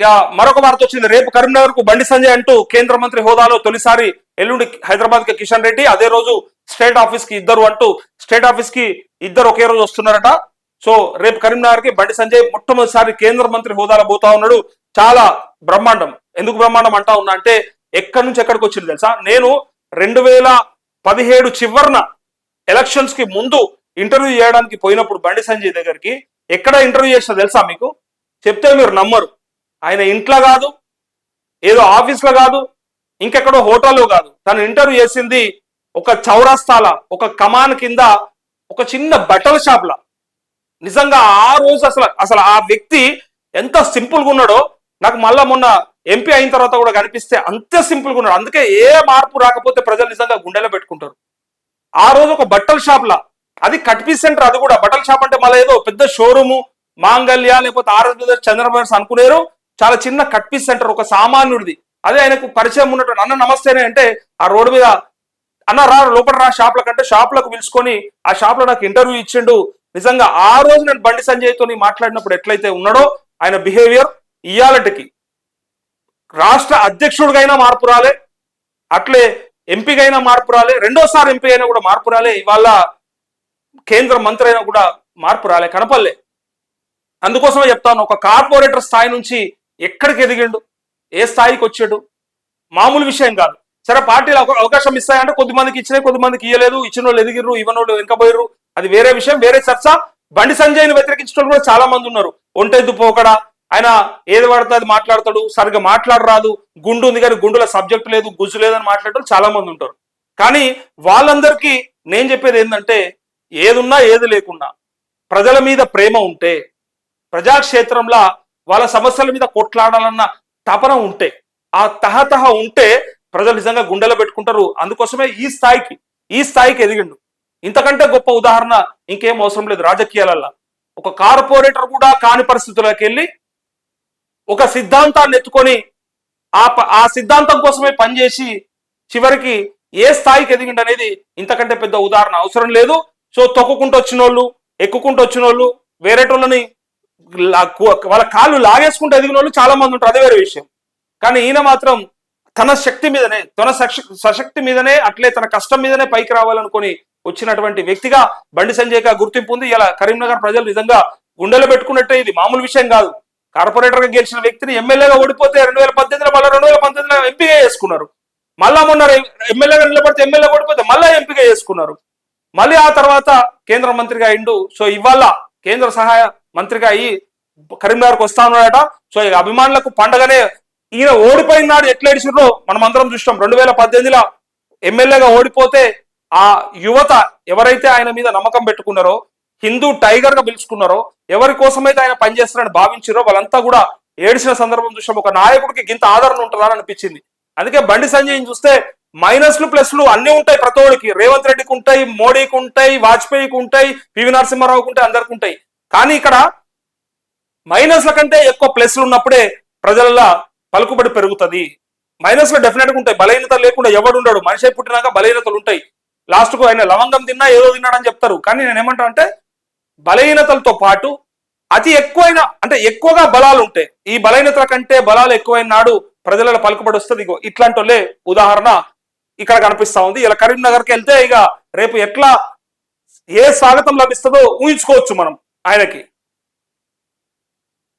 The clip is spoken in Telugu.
ఇక మరొక వార్త వచ్చింది. రేపు కరీంనగర్కు బండి సంజయ్ అంటూ కేంద్ర మంత్రి హోదాలో తొలిసారి ఎల్లుండి హైదరాబాద్కి కిషన్ రెడ్డి అదే రోజు స్టేట్ ఆఫీస్కి ఇద్దరు అంటూ స్టేట్ ఆఫీస్కి ఇద్దరు ఒకే రోజు వస్తున్నారట. సో రేపు కరీంనగర్కి బండి సంజయ్ మొట్టమొదటిసారి కేంద్ర మంత్రి హోదాలో పోతా ఉన్నాడు. చాలా బ్రహ్మాండం. ఎందుకు బ్రహ్మాండం అంటా ఉన్నా అంటే ఎక్కడి నుంచి ఎక్కడికి వచ్చింది తెలుసా? నేను రెండు వేల పదిహేడు చివరన ఎలక్షన్స్కి ముందు ఇంటర్వ్యూ చేయడానికి పోయినప్పుడు బండి సంజయ్ దగ్గరికి ఎక్కడ ఇంటర్వ్యూ చేసినా తెలుసా మీకు? చెప్తే మీరు నమ్మరు. ఆయన ఇంట్లో కాదు ఏదో ఆఫీస్లో కాదు ఇంకెక్కడో హోటల్లో కాదు. తను ఇంటర్వ్యూ చేసింది ఒక చౌరస్తాల ఒక కమాన్ కింద ఒక చిన్న బట్టల షాప్లా. నిజంగా ఆ రోజు అసలు అసలు ఆ వ్యక్తి ఎంత సింపుల్గా ఉన్నాడో నాకు మళ్ళా మొన్న ఎంపీ అయిన తర్వాత కూడా కనిపిస్తే అంతే సింపుల్గా ఉన్నాడు. అందుకే ఏ మార్పు రాకపోతే ప్రజలు నిజంగా గుండెలో పెట్టుకుంటారు. ఆ రోజు ఒక బట్టల షాప్లా. అది కట్పీ సెంటర్ అది కూడా బట్టల షాప్ అంటే మళ్ళీ ఏదో పెద్ద షోరూము మాంగళ్య లేకపోతే ఆర్ఎస్ చంద్రబాబు అనుకునేరు. చాలా చిన్న కట్ పీస్ సెంటర్ ఒక సామాన్యుడిది. అదే ఆయనకు పరిచయం ఉన్నట్టు అన్న నమస్తేనే అంటే ఆ రోడ్డు మీద అన్న రా లోపల రా షాప్ల కంటే షాప్లకు పిలుచుకొని ఆ షాప్లో నాకు ఇంటర్వ్యూ ఇచ్చిండు. నిజంగా ఆ రోజు నేను బండి సంజయ్తో మాట్లాడినప్పుడు ఎట్లయితే ఉన్నాడో ఆయన బిహేవియర్ ఇయాలటికి. రాష్ట్ర అధ్యక్షుడిగైనా మార్పు రాలే అట్లే ఎంపీగైనా మార్పు రాలే రెండోసారి ఎంపీ అయినా కూడా మార్పు రాలే ఇవాళ కేంద్ర మంత్రి అయినా కూడా మార్పు రాలే కనపల్లే అందుకోసమే చెప్తాను ఒక కార్పొరేటర్ స్థాయి నుంచి ఎక్కడికి ఎదిగిండు? ఏ స్థాయికి వచ్చాడు? మామూలు విషయం కాదు. సరే పార్టీలు అవకా- అవకాశం ఇస్తాయంటే కొద్దిమందికి ఇచ్చినాయి కొద్దిమందికి ఇవ్వలేదు ఇయ్యలేదు. ఇచ్చిన వాళ్ళు ఎదిగిర్రు ఇవ్వని వాళ్ళు వెనకపోయారు అది వేరే విషయం వేరే చర్చ. బండి సంజయ్ని వ్యతిరేకించిన కూడా చాలా మంది ఉన్నారు. ఒంటెద్దు పోకడా ఆయన ఏది పడితే అది మాట్లాడతాడు. సరిగ్గా మాట్లాడరాదు. గుండు ఉంది కానీ గుండుల సబ్జెక్ట్ లేదు గుజ్జు లేదని మాట్లాడటం చాలా మంది ఉంటారు. కానీ వాళ్ళందరికీ నేను చెప్పేది ఏంటంటే ఏదున్నా ఏది లేకున్నా ప్రజల మీద ప్రేమ ఉంటే ప్రజాక్షేత్రంలో వాళ్ళ సమస్యల మీద కొట్లాడాలన్న తపన ఉంటే ఆ తహతహ ఉంటే ప్రజలు నిజంగా గుండెలో పెట్టుకుంటారు. అందుకోసమే ఈ స్థాయికి ఈ స్థాయికి ఎదిగిండు. ఇంతకంటే గొప్ప ఉదాహరణ ఇంకేం అవసరం లేదు రాజకీయాలల్లో. ఒక కార్పొరేటర్ కూడా కాని పరిస్థితుల్లోకి వెళ్ళి ఒక సిద్ధాంతాన్ని ఎత్తుకొని ఆ ప- ఆ సిద్ధాంతం కోసమే పనిచేసి చివరికి ఏ స్థాయికి ఎదిగిండు అనేది ఇంతకంటే పెద్ద ఉదాహరణ అవసరం లేదు. సో తొక్కుకుంటూ వచ్చిన వాళ్ళు ఎక్కుకుంటూ వచ్చిన వాళ్ళు వేరేటోళ్ళని వాళ్ళ కాళ్ళు లాగేసుకుంటూ ఎదిగిన వాళ్ళు చాలా మంది ఉంటారు. అదే వేరే విషయం. కానీ ఈయన మాత్రం తన శక్తి మీదనే తన సశక్తి మీదనే అట్లే తన కష్టం మీదనే పైకి రావాలనుకొని వచ్చినటువంటి వ్యక్తిగా బండి సంజయ్గా గుర్తింపు ఉంది. ఇలా కరీంనగర్ ప్రజలు నిజంగా గుండెలో పెట్టుకున్నట్టే ఇది మామూలు విషయం కాదు. కార్పొరేటర్గా గెలిచిన వ్యక్తిని ఎమ్మెల్యేగా ఓడిపోతే రెండు వేల పద్దెనిమిదిలో మళ్ళీ రెండు వేల పంతొమ్మిదిలో ఎంపీగా చేసుకున్నారు. మళ్ళా మొన్న ఎమ్మెల్యేగా నిలబడితే ఎమ్మెల్యే ఓడిపోతే మళ్ళీ ఎంపీగా చేసుకున్నారు. మళ్ళీ ఆ తర్వాత కేంద్ర మంత్రిగా అయిండు సో ఇవాళ కేంద్ర సహాయ మంత్రిగా అయ్యి కరీంనగర్కి వస్తా ఉన్నాడట. సో ఇక అభిమానులకు పండగనే ఈయన ఓడిపోయిన నాడు ఎట్లా ఏడిచిర్రో మనం అందరం చూస్తాం రెండు వేల పద్దెనిమిదిలో ఎమ్మెల్యేగా ఓడిపోతే ఆ యువత ఎవరైతే ఆయన మీద నమ్మకం పెట్టుకున్నారో హిందూ టైగర్గా పిలుచుకున్నారో ఎవరి కోసమైతే ఆయన పనిచేస్తారని భావించారో వాళ్ళంతా కూడా ఏడిచిన సందర్భం చూసాం ఒక నాయకుడికి గింత ఆదరణ ఉంటుందా అని అనిపించింది. అందుకే బండి సంజయ్ చూస్తే మైనస్లు ప్లస్లు అన్ని ఉంటాయి ప్రతోడికి రేవంత్ రెడ్డికి ఉంటాయి మోడీకి ఉంటాయి వాజ్పేయికి ఉంటాయి పివి నరసింహారావుకి ఉంటాయి అందరికి ఉంటాయి. కానీ ఇక్కడ మైనస్ల కంటే ఎక్కువ ప్లస్లు ఉన్నప్పుడే ప్రజలలో పలుకుబడి పెరుగుతుంది. మైనస్లు డెఫినెట్గా ఉంటాయి. బలహీనత లేకుండా ఎవడు ఉండడు. మనిషి పుట్టినాక బలహీనతలు ఉంటాయి. లాస్ట్కు ఆయన లవంగం తిన్నా ఏదో తిన్నాడని చెప్తారు. కానీ నేను ఏమంటా అంటే బలహీనతలతో పాటు అతి ఎక్కువైన అంటే ఎక్కువగా బలాలు ఉంటాయి ఈ బలహీనతల కంటే బలాలు ఎక్కువైన నాడు ప్రజల పలుకుబడి వస్తుంది ఇగో. ఇట్లాంటి ఉదాహరణ ఇక్కడ కనిపిస్తా ఉంది. ఇలా కరీంనగర్కి వెళ్తే ఇక రేపు ఎట్లా ఏ స్వాగతం లభిస్తుందో ఊహించుకోవచ్చు మనం. ఆయనకి.